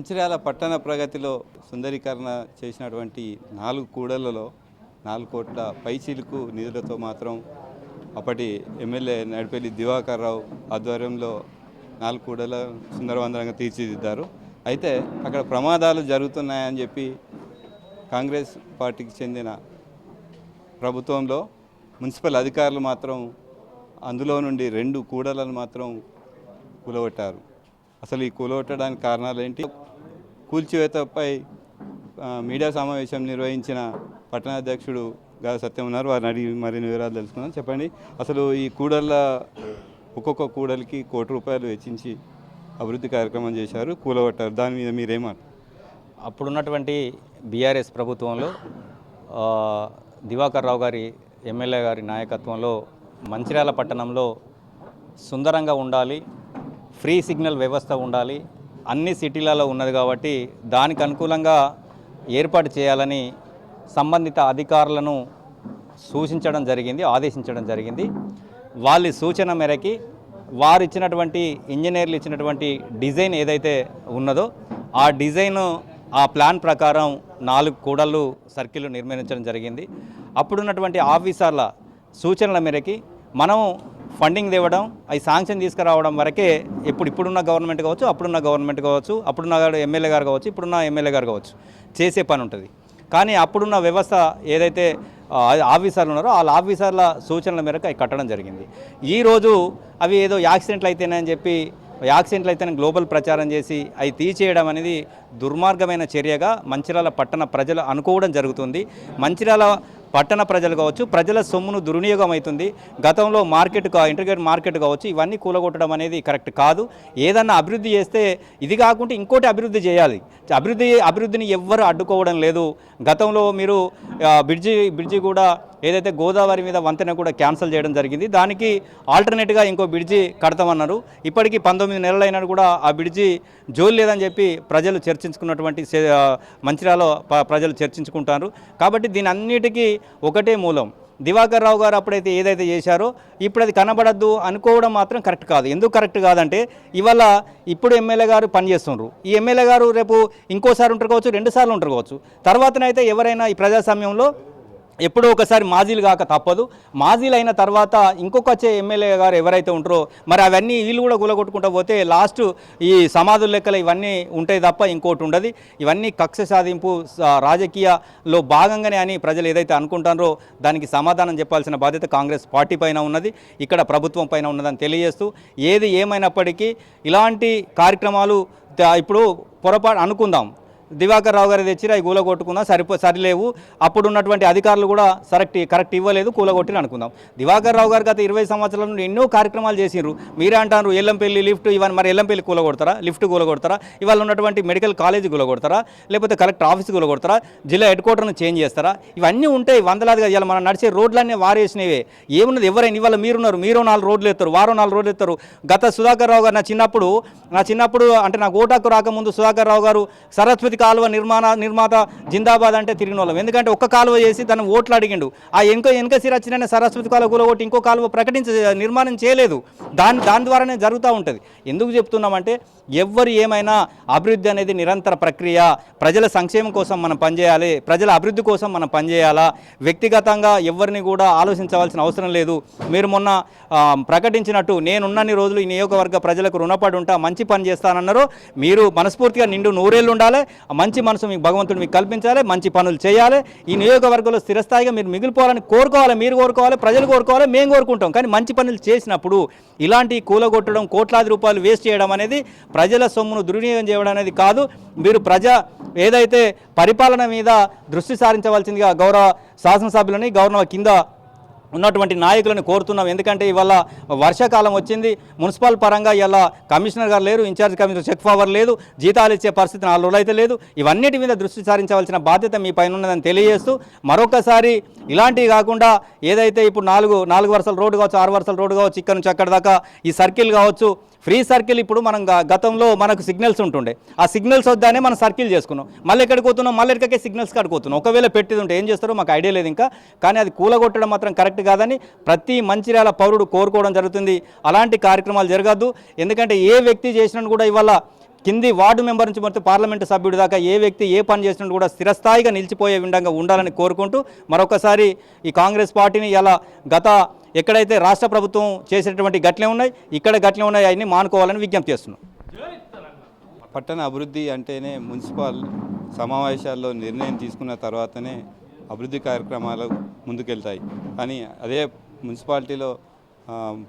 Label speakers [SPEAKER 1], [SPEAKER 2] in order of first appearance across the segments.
[SPEAKER 1] మంచిర్యాల పట్టణ ప్రగతిలో సుందరీకరణ చేసినటువంటి నాలుగు కూడళ్ళలో నాలుగు కోట్ల పైచీలకు నిధులతో మాత్రం అప్పటి ఎమ్మెల్యే నడిపెల్లి దివాకర్ రావు ఆధ్వర్యంలో నాలుగు కూడల సుందరవందరంగా తీర్చిదిద్దారు. అయితే అక్కడ ప్రమాదాలు జరుగుతున్నాయని చెప్పి కాంగ్రెస్ పార్టీకి చెందిన ప్రభుత్వంలో మున్సిపల్ అధికారులు మాత్రం అందులో నుండి రెండు కూడలను మాత్రం కూలగొట్టారు. అసలు ఈ కూలగొట్టడానికి కారణాలు ఏంటి? కూల్చివేతపై మీడియా సమావేశం నిర్వహించిన పట్టణాధ్యక్షుడు గా సత్యం ఉన్నారు. వారిని అడిగి మరిన్ని వివరాలు తెలుసుకుందాం. చెప్పండి. అసలు ఈ కూడళ్ళ ఒక్కొక్క కూడలికి కోటి రూపాయలు వెచ్చించి అభివృద్ధి కార్యక్రమం చేశారు. కూలగొట్టారు. దాని మీద మీరేమంటారు?
[SPEAKER 2] అప్పుడున్నటువంటి బీఆర్ఎస్ ప్రభుత్వంలో దివాకర్ రావు గారి ఎమ్మెల్యే గారి నాయకత్వంలో మంచిర్యాల పట్టణంలో సుందరంగా ఉండాలి ఫ్రీ సిగ్నల్ వ్యవస్థ ఉండాలి అన్ని సిటీలలో ఉన్నది కాబట్టి దానికి అనుకూలంగా ఏర్పాటు చేయాలని సంబంధిత అధికారులను సూచించడం జరిగింది ఆదేశించడం జరిగింది. వాళ్ళ సూచన మేరకి వారు ఇచ్చినటువంటి ఇంజనీర్లు ఇచ్చినటువంటి డిజైన్ ఏదైతే ఉన్నదో ఆ డిజైన్ ఆ ప్లాన్ ప్రకారం నాలుగు కూడళ్ళు సర్కిల్ నిర్మించడం జరిగింది. అప్పుడున్నటువంటి ఆఫీసర్ల సూచనల మేరకి మనం ఫండింగ్ తేవడం అవి శాంక్షన్ తీసుకురావడం వరకే ఇప్పుడు ఇప్పుడున్న గవర్నమెంట్ కావచ్చు అప్పుడున్న గవర్నమెంట్ కావచ్చు అప్పుడున్న ఎమ్మెల్యే గారు కావచ్చు ఇప్పుడున్న ఎమ్మెల్యే గారు కావచ్చు చేసే పని ఉంటుంది. కానీ అప్పుడున్న వ్యవస్థ ఏదైతే ఆఫీసర్లు ఉన్నారో వాళ్ళ ఆఫీసర్ల సూచనల మేరకు అవి కట్టడం జరిగింది. ఈరోజు అవి ఏదో యాక్సిడెంట్లు అయితేనని చెప్పి యాక్సిడెంట్లు అయితేనే గ్లోబల్ ప్రచారం చేసి అవి తీసేయడం అనేది దుర్మార్గమైన చర్యగా మంచిర్యాల పట్టణ ప్రజలు అనుకోవడం జరుగుతుంది. మంచిర్యాల పట్టణ ప్రజలు కావచ్చు ప్రజల సొమ్మును దుర్వినియోగం అవుతుంది. గతంలో మార్కెట్ ఇంటర్గ్రేట్ మార్కెట్ కావచ్చు ఇవన్నీ కూలగొట్టడం అనేది కరెక్ట్ కాదు. ఏదన్నా అభివృద్ధి చేస్తే ఇది కాకుండా ఇంకోటి అభివృద్ధి చేయాలి. అభివృద్ధి అభివృద్ధిని ఎవ్వరు అడ్డుకోవడం లేదు. గతంలో మీరు బ్రిడ్జి బ్రిడ్జి కూడా ఏదైతే గోదావరి మీద వంతెన కూడా క్యాన్సిల్ చేయడం జరిగింది దానికి ఆల్టర్నేట్గా ఇంకో బ్రిడ్జి కడతామన్నారు. ఇప్పటికీ పంతొమ్మిది నెలలైనా కూడా ఆ బ్రిడ్జి జోలు లేదని చెప్పి ప్రజలు చర్చించుకున్నటువంటి మంచిర్యాలో ప- ప్రజలు చర్చించుకుంటారు. కాబట్టి దీని అన్నిటికీ ఒకటే మూలం. దివాకర్ రావు గారు అప్పుడైతే ఏదైతే చేశారో ఇప్పుడు అది కనబడద్దు అనుకోవడం మాత్రం కరెక్ట్ కాదు. ఎందుకు కరెక్ట్ కాదంటే ఇవాళ ఇప్పుడు ఎమ్మెల్యే గారు పనిచేస్తున్నారు ఈ ఎమ్మెల్యే గారు రేపు ఇంకోసారి ఉంటారు కావచ్చు రెండు సార్లు ఉంటారు కావచ్చు. తర్వాతనైతే ఎవరైనా ఈ ప్రజాస్వామ్యంలో ఎప్పుడో ఒకసారి మాజీలు కాక తప్పదు. మాజీలు అయిన తర్వాత ఇంకొక ఎమ్మెల్యే గారు ఎవరైతే ఉంటారో మరి అవన్నీ వీళ్ళు కూడా గులగొట్టుకుంటూ పోతే లాస్ట్ ఈ సమాధుల లెక్కలు ఇవన్నీ ఉంటాయి తప్ప ఇంకోటి ఉండదు. ఇవన్నీ కక్ష సాధింపు రాజకీయలో భాగంగానే అని ప్రజలు ఏదైతే అనుకుంటారో దానికి సమాధానం చెప్పాల్సిన బాధ్యత కాంగ్రెస్ పార్టీ పైన ఉన్నది. ఇక్కడ ప్రభుత్వం పైన ఉన్నదని తెలియజేస్తూ ఏది ఏమైనప్పటికీ ఇలాంటి కార్యక్రమాలు ఇప్పుడు పొరపాటు అనుకుందాం. దివాకర్ రావు గారు తెచ్చిరా ఈ కూల సరిపో సరిలేవు. అప్పుడు ఉన్నటువంటి అధికారులు కూడా కరెక్ట్ కరెక్ట్ ఇవ్వలేదు కూలగొట్టిన అనుకుందాం. దివాకర్ రావు గారు గత ఇరవై సంవత్సరాల నుండి ఎన్నో కార్యక్రమాలు చేసిండ్రు. మీరే అంటారు ఎల్లంపల్లి లిఫ్ట్ ఇవన్నీ మరి ఎల్లంపల్లి కూలగొడతారా లిఫ్ట్ కూలగొడతారా ఇవాళ ఉన్నటువంటి మెడికల్ కాలేజీ కూలగొడతారా లేకపోతే కలెక్టర్ ఆఫీస్ కూలగొడతారా జిల్లా హెడ్ క్వార్టర్ను చేంజ్ చేస్తారా? ఇవన్నీ ఉంటాయి వందలాదిగా ఇవాళ మనం నడిచే రోడ్లన్నీ వారేసినవే. ఏమున్నది ఎవరైనా ఇవాళ మీరున్నారు మీరు నాలుగు రోడ్లు ఎత్తారు వారో నాలుగు రోడ్లు ఎత్తారు. గత సుధాకర్ రావు గారు నా చిన్నప్పుడు నా చిన్నప్పుడు అంటే నాకు ఓటాకు రాకముందు సుధాకర్ రావు గారు సరస్వతి కాలువ నిర్మాణ నిర్మాత జిందాబాద్ అంటే తిరిగిన వాళ్ళం ఎందుకంటే ఒక్క కాలువ చేసి తను ఓట్లు అడిగిండు. ఆ వెనుక వెనుక సిరచ్చిన సరస్వతి కాలువ కూలగొట్టి ఇంకో కాలువ ప్రకటించ నిర్మాణం చేయలేదు. దాని దాని ద్వారానే జరుగుతూ ఉంటుంది. ఎందుకు చెప్తున్నామంటే ఎవ్వరు ఏమైనా అభివృద్ధి అనేది నిరంతర ప్రక్రియ ప్రజల సంక్షేమం కోసం మనం పనిచేయాలి ప్రజల అభివృద్ధి కోసం మనం పనిచేయాలా వ్యక్తిగతంగా ఎవరిని కూడా ఆలోచించవలసిన అవసరం లేదు. మీరు మొన్న ప్రకటించినట్టు నేనున్నన్ని రోజులు ఈ నియోజకవర్గ ప్రజలకు రుణపడి ఉంటా మంచి పని చేస్తానన్నారు మీరు మనస్ఫూర్తిగా నిండు నూరేళ్ళు ఉండాలి. మంచి మనసు మీకు భగవంతుడు మీకు కల్పించాలి మంచి పనులు చేయాలి. ఈ నియోజకవర్గంలో స్థిరస్థాయిగా మీరు మిగిలిపోవాలని కోరుకోవాలి మీరు కోరుకోవాలి ప్రజలు కోరుకోవాలి మేము కోరుకుంటాం. కానీ మంచి పనులు చేసినప్పుడు ఇలాంటి కూలగొట్టడం కోట్లాది రూపాయలు వేస్ట్ చేయడం అనేది ప్రజల సొమ్మును దుర్వినియోగం చేయడం అనేది కాదు. మీరు ప్రజా ఏదైతే పరిపాలన మీద దృష్టి సారించవలసిందిగా గౌరవ శాసనసభ్యులని గౌరవ కింద ఉన్నటువంటి నాయకులను కోరుతున్నాం. ఎందుకంటే ఇవాళ వర్షాకాలం వచ్చింది. మున్సిపల్ పరంగా ఇలా కమిషనర్ గారు లేరు ఇన్ఛార్జ్ కమిషనర్ చెక్ పవర్ లేదు జీతాలు ఇచ్చే పరిస్థితి నాలుగు రోజులైతే అయితే లేదు. ఇవన్నిటి మీద దృష్టి సారించవలసిన బాధ్యత మీ పైన ఉన్నదని తెలియజేస్తూ మరొకసారి ఇలాంటివి కాకుండా ఏదైతే ఇప్పుడు నాలుగు నాలుగు వరుసల రోడ్డు కావచ్చు ఆరు వరుసల రోడ్డు కావచ్చు ఇక్కడ నుంచి అక్కడ దాకా ఈ సర్కిల్ కావచ్చు ఫ్రీ సర్కిల్ ఇప్పుడు మనం గతంలో మనకు సిగ్నల్స్ ఉంటుండే. ఆ సిగ్నల్స్ వద్దానే మనం సర్కిల్ చేసుకున్నాం. మళ్ళీ ఎక్కడికి పోతున్నాం? మళ్ళీ ఎక్కడికే సిగ్నల్స్ కాడికి పోతున్నాం. ఒకవేళ పెట్టేది ఉంటే ఏం చేస్తారో మాకు ఐడియా లేదు ఇంకా. కానీ అది కూలగొట్టడం మాత్రం కరెక్ట్ కాదని ప్రతి మంచిర్యాల పౌరుడు కోరుకోవడం జరుగుతుంది. అలాంటి కార్యక్రమాలు జరగద్దు. ఎందుకంటే ఏ వ్యక్తి చేసినా కూడా ఇవాళ కింది వార్డు మెంబర్ నుంచి మొత్తం పార్లమెంటు సభ్యుడి దాకా ఏ వ్యక్తి ఏ పని చేసినట్టు కూడా స్థిరస్థాయిగా నిలిచిపోయే విధంగా ఉండాలని కోరుకుంటూ మరొకసారి ఈ కాంగ్రెస్ పార్టీని ఇలా గత ఎక్కడైతే రాష్ట్ర ప్రభుత్వం చేసినటువంటి గట్లే ఉన్నాయి ఇక్కడ గట్లే ఉన్నాయి అవన్నీ మానుకోవాలని విజ్ఞప్తి చేస్తున్నాం.
[SPEAKER 1] పట్టణ అభివృద్ధి అంటేనే మున్సిపల్ సమావేశాల్లో నిర్ణయం తీసుకున్న తర్వాతనే అభివృద్ధి కార్యక్రమాలు ముందుకెళ్తాయి. కానీ అదే మున్సిపాలిటీలో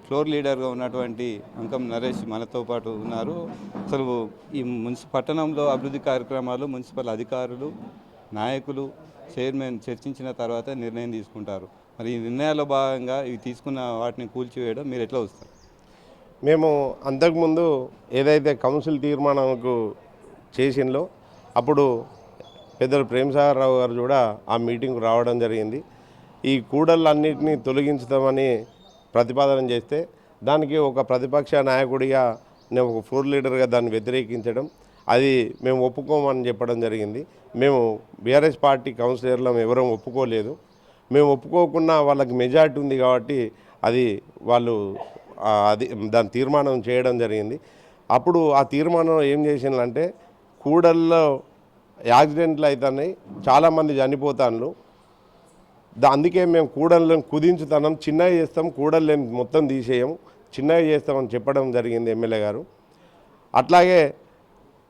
[SPEAKER 1] ఫ్లోర్ లీడర్గా ఉన్నటువంటి అంకం నరేష్ మనతో పాటు ఉన్నారు. అసలు ఈ మున్సి పట్టణంలో అభివృద్ధి కార్యక్రమాలు మున్సిపల్ అధికారులు నాయకులు చైర్మన్ చర్చించిన తర్వాత నిర్ణయం తీసుకుంటారు. మరి ఈ నిర్ణయాల్లో భాగంగా ఇవి తీసుకున్న వాటిని కూల్చివేయడం మీరు ఎట్లా వస్తారు
[SPEAKER 3] మేము అంతకుముందు ఏదైతే కౌన్సిల్ తీర్మానంకు చేసిందో అప్పుడు పెద్దలు ప్రేమసాగర్ రావు గారు కూడా ఆ మీటింగ్కు రావడం జరిగింది. ఈ కూడళ్ళన్నింటినీ తొలగించుతామని ప్రతిపాదన చేస్తే దానికి ఒక ప్రతిపక్ష నాయకుడిగా నేను ఒక ఫ్లోర్ లీడర్గా దాన్ని వ్యతిరేకించడం అది మేము ఒప్పుకోమని చెప్పడం జరిగింది. మేము బీఆర్ఎస్ పార్టీ కౌన్సిలర్లు ఎవరూ ఒప్పుకోలేదు. మేము ఒప్పుకోకుండా వాళ్ళకి మెజార్టీ ఉంది కాబట్టి అది వాళ్ళు అది దాని తీర్మానం చేయడం జరిగింది. అప్పుడు ఆ తీర్మానం ఏం చేసిందంటే కూడల్లో యాక్సిడెంట్లు అవుతున్నాయి చాలామంది చనిపోతాను అందుకే మేము కూడళ్ళని కుదించుతాం చిన్నగా చేస్తాం కూడళ్ళని మొత్తం తీసేయము. చిన్నగా చేస్తామని చెప్పడం జరిగింది ఎమ్మెల్యే గారు. అట్లాగే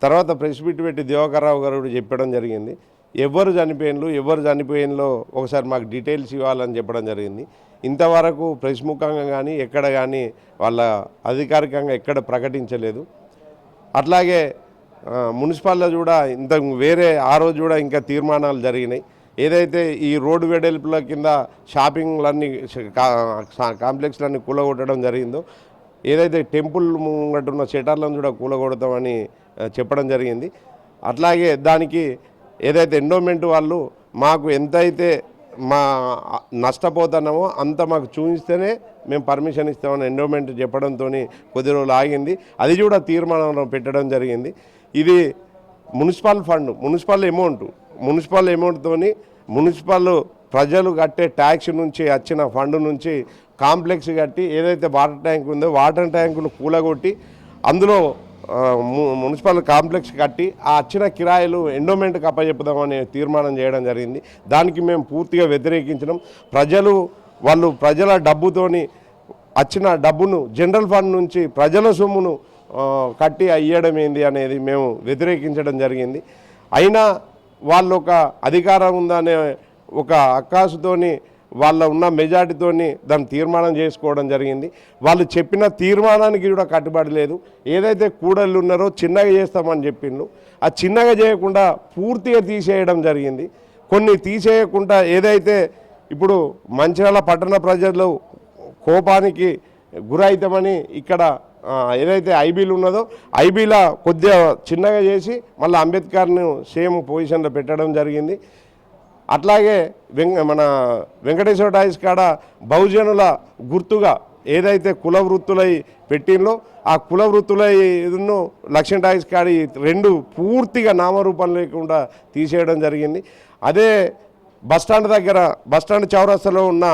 [SPEAKER 3] తర్వాత ప్రెస్ మీట్ పెట్టి దివాకర్రావు గారు కూడా చెప్పడం జరిగింది. ఎవరు చనిపోయినలు ఎవరు చనిపోయినలో ఒకసారి మాకు డీటెయిల్స్ ఇవ్వాలని చెప్పడం జరిగింది. ఇంతవరకు ప్రెస్ ముఖంగా కానీ ఎక్కడ కానీ వాళ్ళ అధికారికంగా ఎక్కడ ప్రకటించలేదు. అట్లాగే మున్సిపాల్లో కూడా ఇంత వేరే ఆ రోజు కూడా ఇంకా తీర్మానాలు జరిగినాయి. ఏదైతే ఈ రోడ్డు వెడల్పుల కింద షాపింగ్లన్నీ కాంప్లెక్స్లన్నీ కూలగొట్టడం జరిగిందో ఏదైతే టెంపుల్ ముంగట ఉన్న షటర్లను కూడా కూలగొడతామని చెప్పడం జరిగింది. అట్లాగే దానికి ఏదైతే ఎండోమెంట్ వాళ్ళు మాకు ఎంతైతే మా నష్టపోతున్నామో అంత మాకు చూపిస్తేనే మేము పర్మిషన్ ఇస్తామని ఎండోమెంట్ చెప్పడంతో కొద్ది రోజులు ఆగింది. అది కూడా తీర్మానంలో పెట్టడం జరిగింది. ఇది municipal fund municipal amount. Municipal అమౌంట్తోని municipal ప్రజలు కట్టే ట్యాక్స్ నుంచి వచ్చిన ఫండ్ నుంచి కాంప్లెక్స్ కట్టి ఏదైతే వాటర్ ట్యాంక్ ఉందో వాటర్ ట్యాంకును కూలగొట్టి అందులో ము- మున్సిపల్ కాంప్లెక్స్ కట్టి ఆ వచ్చిన కిరాయిలు ఎండోమెంట్కి అప్పచెప్పుదామని తీర్మానం చేయడం జరిగింది. దానికి మేము పూర్తిగా వ్యతిరేకించడం ప్రజలు వాళ్ళు ప్రజల డబ్బుతోని వచ్చిన డబ్బును జనరల్ ఫండ్ నుంచి ప్రజల సొమ్మును కట్టి అయ్యడం ఏంది అనేది మేము వ్యతిరేకించడం జరిగింది. అయినా వాళ్ళు ఒక అధికారం ఉందనే ఒక అక్కాసుతోని వాళ్ళ ఉన్న మెజార్టీతోని దాన్ని తీర్మానం చేసుకోవడం జరిగింది. వాళ్ళు చెప్పిన తీర్మానానికి కూడా కట్టుబడి లేదు. ఏదైతే కూడళ్ళు ఉన్నారో చిన్నగా చేస్తామని చెప్పిండ్రు. ఆ చిన్నగా చేయకుండా పూర్తిగా తీసేయడం జరిగింది. కొన్ని తీసేయకుండా ఏదైతే ఇప్పుడు మంచిర్యాల పట్టణ ప్రజలు కోపానికి గురైతామని ఇక్కడ ఏదైతే ఐబీలు ఉన్నదో ఐబీల కొద్దిగా చిన్నగా చేసి మళ్ళీ అంబేద్కర్ను సేమ్ పొజిషన్లో పెట్టడం జరిగింది. అట్లాగే వెంక మన వెంకటేశ్వర టాయిస్ కాడ బహుజనుల గుర్తుగా ఏదైతే కుల వృత్తులై పెట్టిందో ఆ కుల వృత్తులను లక్ష్మణ్ టాయిస్ కాడ రెండు పూర్తిగా నామరూపం లేకుండా తీసేయడం జరిగింది. అదే బస్టాండ్ దగ్గర బస్టాండ్ చౌరస్తలో ఉన్న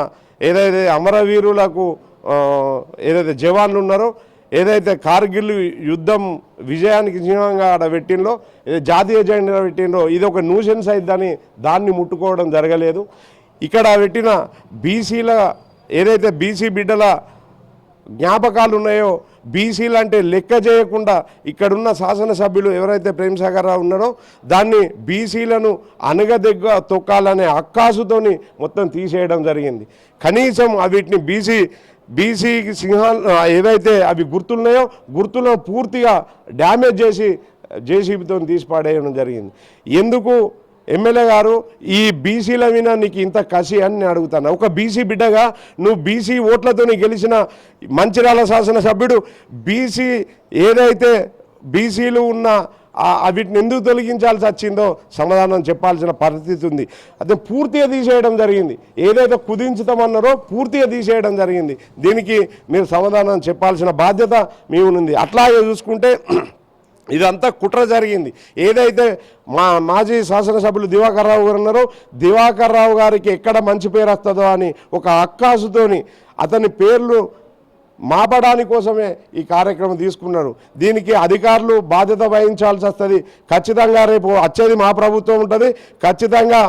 [SPEAKER 3] ఏదైతే అమరవీరులకు ఏదైతే జవాన్లు ఉన్నారో ఏదైతే కార్గిల్ యుద్ధం విజయానికి చిహ్నంగా ఆడ పెట్టిందో ఏదో జాతీయ జెండా పెట్టిందో ఇది ఒక న్యూసెన్స్ అయిద్దని దాన్ని ముట్టుకోవడం జరగలేదు. ఇక్కడ పెట్టిన బీసీల ఏదైతే బీసీ బిడ్డల జ్ఞాపకాలు ఉన్నాయో బీసీలు అంటే లెక్క చేయకుండా ఇక్కడున్న శాసనసభ్యులు ఎవరైతే ప్రేమసాగర్ రావు ఉన్నారో దాన్ని బీసీలను అనగదెగ్గ తొక్కాలనే అక్కాసుతోని మొత్తం తీసేయడం జరిగింది. కనీసం వీటిని బీసీ బీసీ సింహాలు ఏవైతే అవి గుర్తున్నాయో గుర్తులను పూర్తిగా డ్యామేజ్ చేసి జేసీబీతో తీసి పాడేయడం జరిగింది. ఎందుకు? ఎమ్మెల్యే గారు ఈ బీసీల మీద నీకు ఇంత కసి అని నేను అడుగుతాను. ఒక బీసీ బిడ్డగా నువ్వు బీసీ ఓట్లతో గెలిచిన మంచిర్యాల శాసనసభ్యుడు బీసీ ఏదైతే బీసీలు ఉన్న వీటిని ఎందుకు తొలగించాల్సి వచ్చిందో సమాధానం చెప్పాల్సిన పరిస్థితి ఉంది. అదే పూర్తిగా తీసేయడం జరిగింది. ఏదైతే కుదించుతామన్నారో పూర్తిగా తీసేయడం జరిగింది. దీనికి మీరు సమాధానం చెప్పాల్సిన బాధ్యత మీ ఉంది అట్లాగే చూసుకుంటే ఇదంతా కుట్ర జరిగింది. ఏదైతే మా మాజీ శాసనసభ్యులు దివాకర్ రావు గారు ఉన్నారో దివాకర్ రావు గారికి ఎక్కడ మంచి పేరు వస్తుందో అని ఒక అక్కాసుతోని అతని పేర్లు మాపడాని కోసమే ఈ కార్యక్రమం తీసుకున్నారు. దీనికి అధికారులు బాధ్యత వహించాల్సి వస్తుంది. ఖచ్చితంగా రేపు వచ్చేది మా ప్రభుత్వం ఉంటుంది. ఖచ్చితంగా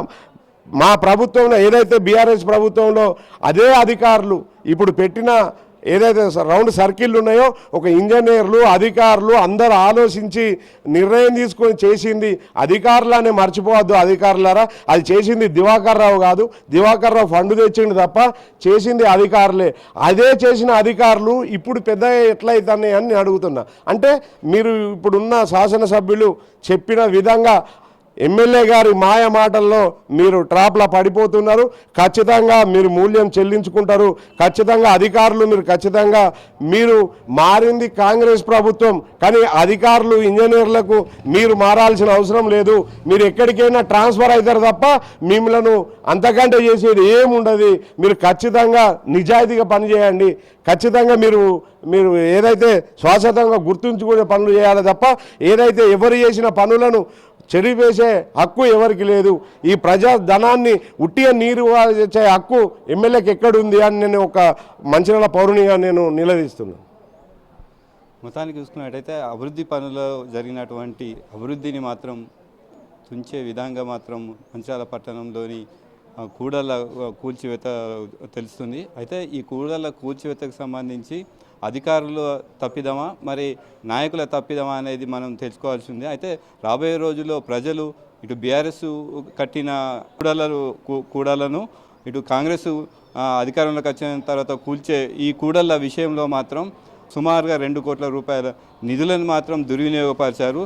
[SPEAKER 3] మా ప్రభుత్వంలో ఏదైతే బీఆర్ఎస్ ప్రభుత్వంలో అదే అధికారులు ఇప్పుడు పెట్టిన ఏదైతే స- రౌండ్ సర్కిళ్ళు ఉన్నాయో ఒక ఇంజనీర్లు అధికారులు అందరు ఆలోచించి నిర్ణయం తీసుకొని చేసింది అధికారులనే మర్చిపోవద్దు అధికారులారా. అది చేసింది దివాకర్ రావు కాదు. దివాకర్ రావు ఫండ్ తెచ్చిండు తప్ప చేసింది అధికారులే. అదే చేసిన అధికారులు ఇప్పుడు పెద్ద ఎట్లయితున్నాయి అని నేను అడుగుతున్నా. అంటే మీరు ఇప్పుడున్న శాసనసభ్యులు చెప్పిన విధంగా ఎమ్మెల్యే గారి మాయ మాటల్లో మీరు ట్రాప్లా పడిపోతున్నారు. ఖచ్చితంగా మీరు మూల్యం చెల్లించుకుంటారు. ఖచ్చితంగా అధికారులు మీరు ఖచ్చితంగా మీరు మారింది కాంగ్రెస్ ప్రభుత్వం. కానీ అధికారులు ఇంజనీర్లకు మీరు మారాల్సిన అవసరం లేదు. మీరు ఎక్కడికైనా ట్రాన్స్ఫర్ అవుతారు తప్ప మిమ్మల్ని అంతకంటే చేసేది ఏముండదు. మీరు ఖచ్చితంగా నిజాయితీగా పనిచేయండి ఖచ్చితంగా మీరు మీరు ఏదైతే శాశ్వతంగా గుర్తుంచుకునే పనులు చేయాలి తప్ప ఏదైతే ఎవరు చేసిన పనులను చెరిపేసే హక్కు ఎవరికి లేదు? ఈ ప్రజా ధనాన్ని ఉట్టిగా నీరు చేసే హక్కు ఎమ్మెల్యేకి ఎక్కడుంది అని నేను ఒక మంచినీళ్ళ పౌరునిగా నేను నిలదీస్తున్నాను.
[SPEAKER 1] మొత్తానికి చూసుకున్నట్టయితే అభివృద్ధి పనుల్లో జరిగినటువంటి అభివృద్ధిని మాత్రం తుంచే విధంగా మాత్రం మంచిర్యాల పట్టణంలోని కూడళ్ళ కూల్చివేత తెలుస్తుంది. అయితే ఈ కూడళ్ళ కూల్చివేతకు సంబంధించి అధికారులు తప్పిదమా? మరి నాయకుల తప్పిదమా అనేది మనం తెలుసుకోవాల్సి ఉంది అయితే రాబోయే రోజుల్లో ప్రజలు ఇటు బీఆర్ఎస్ కట్టిన కూడలను కూ- కూడలను ఇటు కాంగ్రెస్ అధికారంలోకి వచ్చిన తర్వాత కూల్చే ఈ కూడళ్ళ విషయంలో మాత్రం సుమారుగా రెండు కోట్ల రూపాయల నిధులను మాత్రం దుర్వినియోగపరిచారు.